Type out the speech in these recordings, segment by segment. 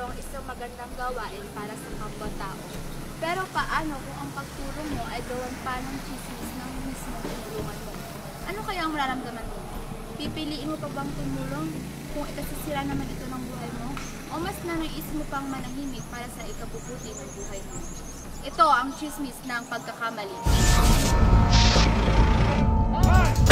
pagtulong isang magandang gawain para sa kapwa-tao. Pero paano kung ang pagtulong mo ay gawan pa ng chismis ng mismo tinulungan mo? Ano kaya ang mararamdaman mo? Pipiliin mo pa bang tumulong kung ikasisira naman ito ng buhay mo? O mas nanais mo pang manahimik para sa ikabubuti ng buhay mo? Ito ang chismis ng pagkakamali. At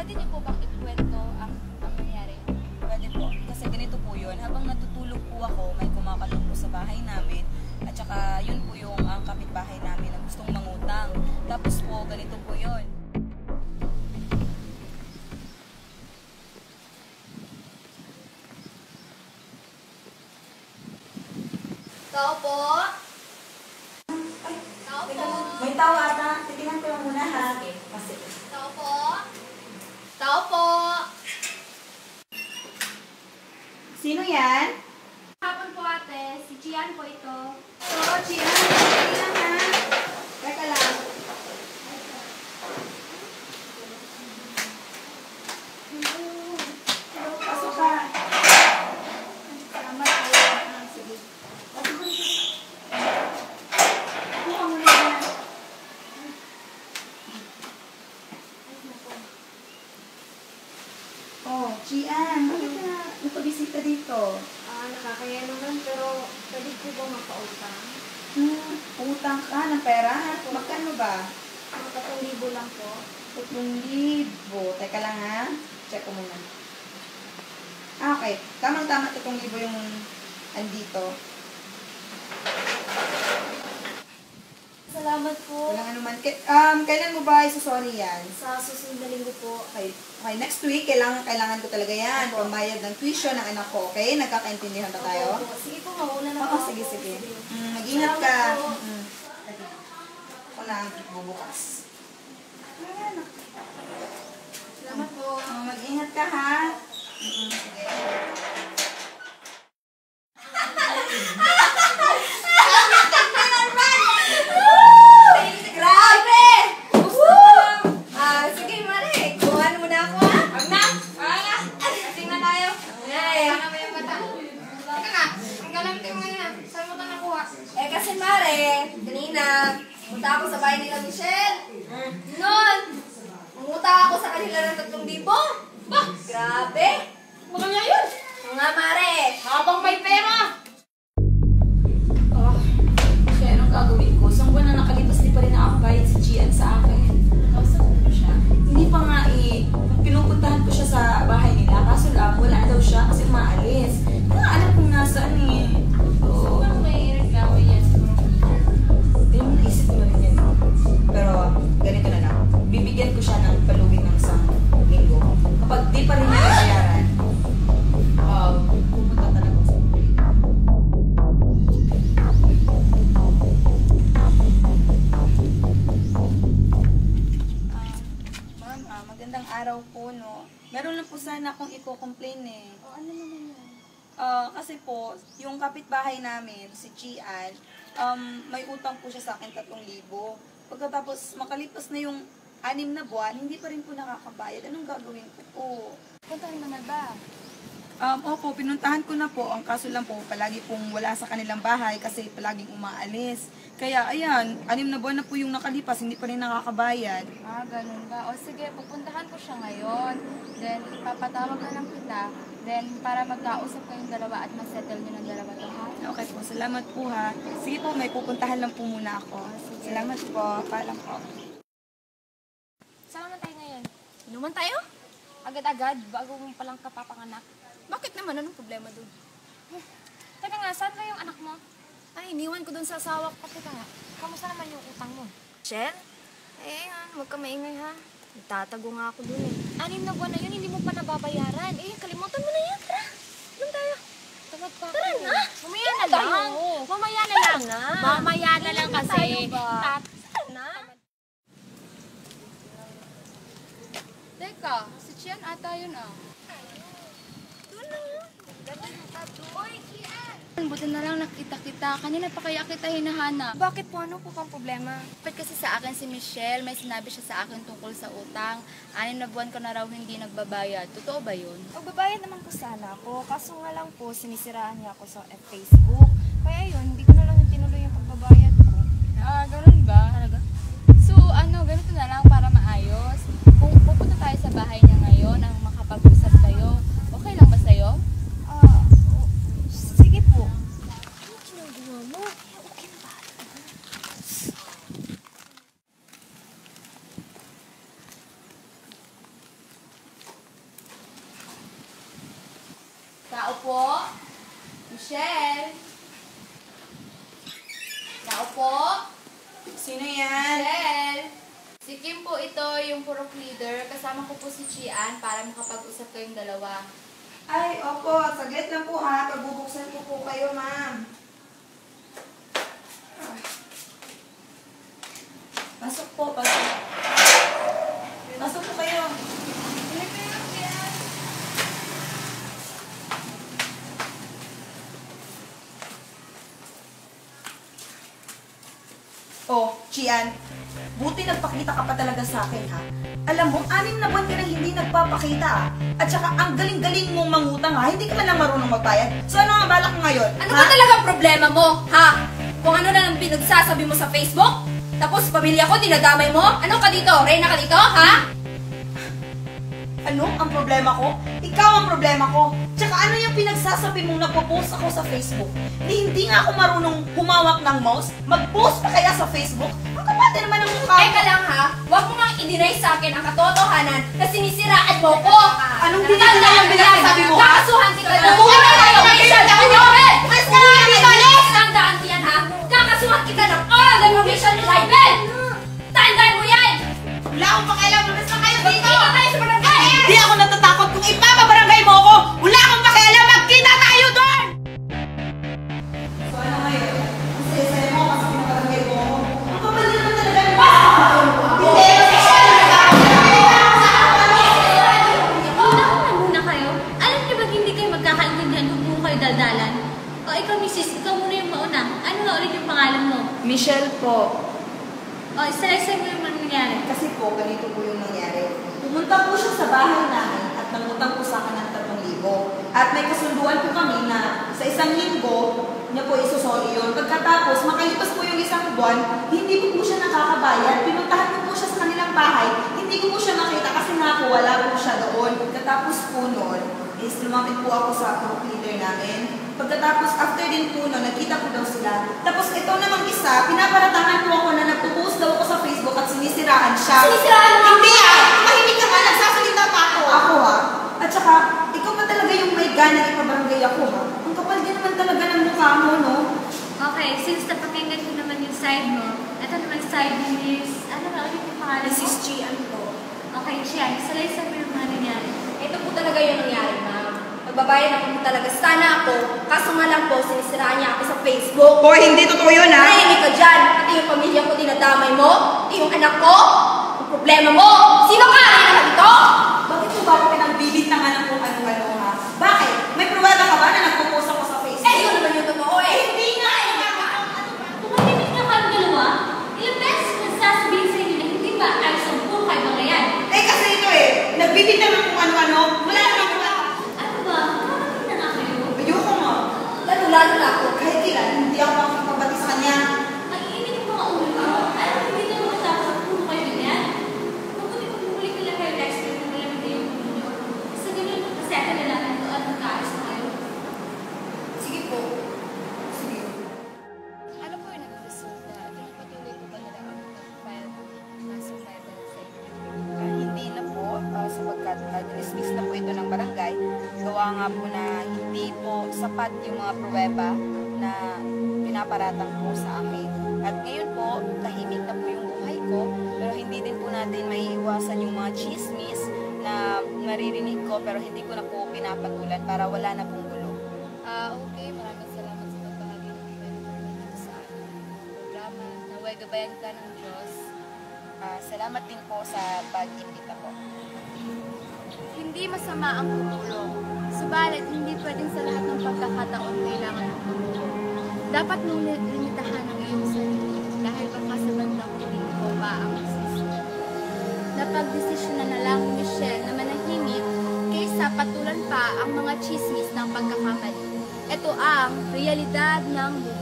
Pwede niyo po bang ikwento ang, ang nangyari? pwede po. Kasi ganito po yun. Habang natutulog po ako, may kumakalong po sa bahay namin. At saka yun po yung ang kapitbahay namin na gustong mangutang. Tapos po, ganito po yun. Tao po! Tao po! May tao ata. Titingnan ko lang muna ha. Kasi. Tao po! Tao po! Sino yan? Hapon po ate, si Gian po ito. Oo. Sige lang ha. Teka lang. Hello, pasok ka. Salamat kayo. Ah, Sige. Pasok ka. Kuha mo na yan. Oh, Gian, bakit ka napabisita dito? Ah, nakakaya naman, pero pwede po ba mapautang? Hmm, utang ka ng pera? Magkano ba? Katong libo lang po. Tatlong libo. Teka lang ha. Check ko muna. Ah, okay. Tamang-tama tatlong libo yung andito. Salamat po. Walang anuman. K- um, kailan mo ba isasoli yan? Sa susunod na linggo po. Okay. Okay, next week, kailangan, kailangan ko talaga yan. Pambayad ng tuition ng anak ko, okay? Nagkakaintindihan ba tayo? Opo, Sige po, mauna na Oo, po sige, sige. Mm, mag-ingat ka. Salamat po. Mm. Ako na ang bubukas. Ayan. Salamat po. Oh, mag-ingat ka ha. Mm, sige. Araw po, no? Meron lang po sana akong i-complain eh. O, ano naman yan? Ah, kasi po, yung kapitbahay namin, si Gian, um, may utang po siya sa akin 3,000. Pagkatapos makalipas na yung anim na buwan, hindi pa rin po nakakabayad. Anong gagawin ko po? Puntahan mo na ba? Um, opo, pinuntahan ko na po. Ang kaso lang po, palagi pong wala sa kanilang bahay kasi palaging umaalis. Kaya, ayan, anim na buwan na po yung nakalipas, hindi pa rin nakakabayad. Ah, ganun ba? O sige, pupuntahan ko siya ngayon. Then, ipapatawag na lang kita. Then, para magkausap kayong dalawa at masettle nyo ng dalawa to, ha? Okay po, salamat po ha. Sige po, may pupuntahan lang po muna ako. sige. Salamat po, paalam po. Saan naman tayo ngayon? Inuman tayo? Agad-agad, bago mo palang kapapanganak. Bakit naman? Anong problema dun? Teka nga, saan ba yung anak mo? Ay, iniwan ko dun sa asawa ko. Teka nga, kamusta naman yung utang mo? Michelle? Eh, ah, huwag ka maingay, ha? Tatago nga ako dun, eh. Anim na buwan na yun, hindi mo pa nababayaran. Eh, kalimutan mo na yan. Tara, doon tayo. Tamad pa Tara na. Mamaya na lang. Mamaya na lang. na. Mamaya na lang kasi. na. Teka si Chian ata yun ah. Buti na lang nakita kita. Kanina pa kaya kita hinahanap. Bakit po? Ano po pang problema? Dapat kasi sa akin si Michelle, may sinabi siya sa akin tungkol sa utang. Anim na buwan ko na raw hindi nagbabayad. Totoo ba yun? Magbabayad naman po sana ako. Kaso nga lang po, sinisiraan niya ako sa Facebook. Kaya yun, hindi ko na lang yung tinuloy yung pagbabayad ko. Ah, ganun ba? Talaga? So, ano, ganito na lang para maayos. Kung pupunta tayo sa bahay niya ngayon, ang makapag-usap tayo, okay lang ba sa'yo? Ah, o- sige po. Ano ginagawa mo? Okay na ba? Tao po? Michelle? Tao po? Sino yan? Michelle? Si Kim po ito, yung purok leader. Kasama ko po si Chian para makapag-usap kayong dalawa. Ay, opo. Saglit lang po ha. Pagbubuksan ko po kayo, ma'am. Pasok po, pasok. Pasok po kayo. Oh, Chian, buti nagpakita ka pa talaga sa akin, ha? Alam mo, anim na buwan ka na hindi nagpapakita. At saka, ang galing-galing mong mangutang, ha? Hindi ka man lang marunong magbayad. So, ano ang balak mo ngayon? Ano ha? ba talagang problema mo, ha? Kung ano na lang pinagsasabi mo sa Facebook? Tapos pamilya ko, dinadamay mo? Ano ka dito? Reyna ka dito, ha? Ano ang problema ko? Ikaw ang problema ko. Tsaka ano yung pinagsasabi mong nagpo-post ako sa Facebook? Ni hindi nga ako marunong humawak ng mouse? Mag-post pa kaya sa Facebook? Ang kapate naman ng mukha. Teka lang ha, huwag mo nga i-deny sa akin ang katotohanan na sinisiraan mo ko. Anong dinadala yung binasabi mo, ha? Kakasuhan kita na. Ano? Ano tayo? Michelle, ano? Mas ka Alex! Tandaan ko yan ha. Kakasuhan kita ng all the hindi kayo magkakaintindihan kung kung kayo daldalan? O ikaw, misis, ikaw muna yung mauna. Ano nga ulit yung pangalan mo? Michelle po, O, isa-isa mo yung nangyari. kasi po ganito po yung nangyari. Pumunta po siya sa bahay namin at nangutang po sa akin ng 3,000. At may kasunduan po kami na sa isang linggo niya po isusoli yun. Pagkatapos, makalipas po yung isang buwan, hindi po po siya nakakabayad. Pinuntahan ko po siya sa kanilang bahay. Hindi ko po siya makita kasi nga po wala po siya doon. Pagkatapos po noon, is lumapit po ako sa group leader namin. Pagkatapos, after din po noon, nagkita ko daw sila. Tapos ito namang isa, pinaparatangan po ako na nagpo-post daw ako sa Facebook at sinisiraan siya. Sinisiraan mo Hindi ah! Mahimik ka nga, nagsasalita pa ako. Ako ha. At saka, ikaw pa talaga yung may gana ipabarangay ako ha. Ang kapal din naman talaga ng mukha mo, no? Okay, since napakinggan ko naman yung side mo, ito naman side mo is, ano nga ulit yung pangalan mo? Mrs. Gian po. Okay, mo yung mga nangyari. Ito po talaga yung nangyari, ma'am. Nagbabayad ako po talaga sana ako. Kaso nga lang po, sinisiraan niya ako sa Facebook. Boy, hindi totoo yun ha. Nahimik ka dyan. Pati yung pamilya ko dinadamay mo. Pati yung anak ko. Ang problema mo. Sino ka? Reyna ka dito? Nga po na hindi po sapat yung mga pruweba na pinaparatang po sa amin. At ngayon po, tahimik na po yung buhay ko, pero hindi din po natin maiiwasan yung mga chismis na naririnig ko pero hindi ko na po pinapatulan para wala na pong gulo. Ah, okay. Maraming salamat sa pagbahagi ng kwento dito sa programa. Naway gabayan ka ng Diyos. Ah, salamat din po sa pag-imbita po. Hindi masama ang tumulong. Subalit, hindi pwedeng sa lahat ng pagkakataon kailangan ng tumulong. Dapat mong li- limitahan ang iyong sarili dahil baka sa bandang huli mo pa ang masisi. Napagdesisyonan na lang ni Michelle na manahimik kaysa patulan pa ang mga chismis ng pagkakamali. Ito ang realidad ng buhay.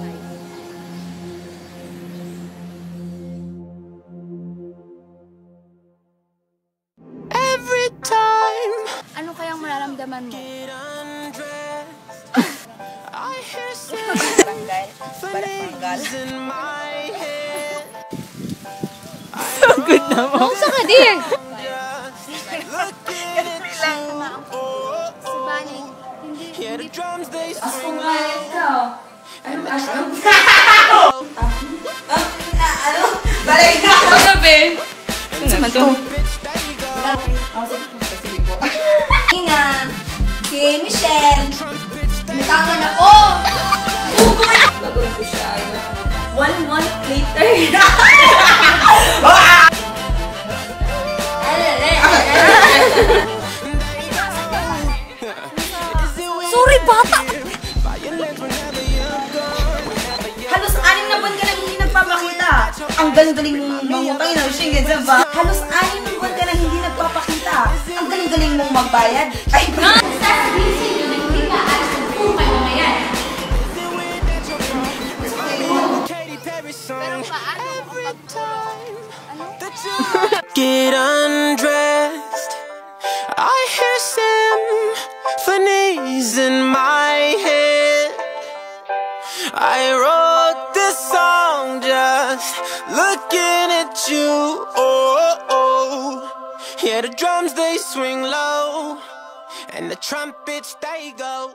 I hear Barangay, barangay. symphonies in my head. Good naman. Kung sa. Oh, Subalit, hindi, hindi drums they swing Kumain ka. Ano ba? Ano? Balay na! Ano ba? Ano naman to? bitch, there you go. Ina, si Michelle, Bitch, there you natangan ako. Gagawin ko siya. One month later. Sorry, bata! Halos anim na buwan ka nang hindi nagpapakita. Ang galing-galing mong mangutang ina, shingin sa ba? Halos anim na buwan ka nang hindi nagpapakita. Ang galing-galing mong magbayad. Ay, Sasabihin sa inyo Pero song. Every time get undressed, I hear symphonies in my head. I wrote this song just looking at you. Oh, oh. yeah, the drums they swing low, and the trumpets they go.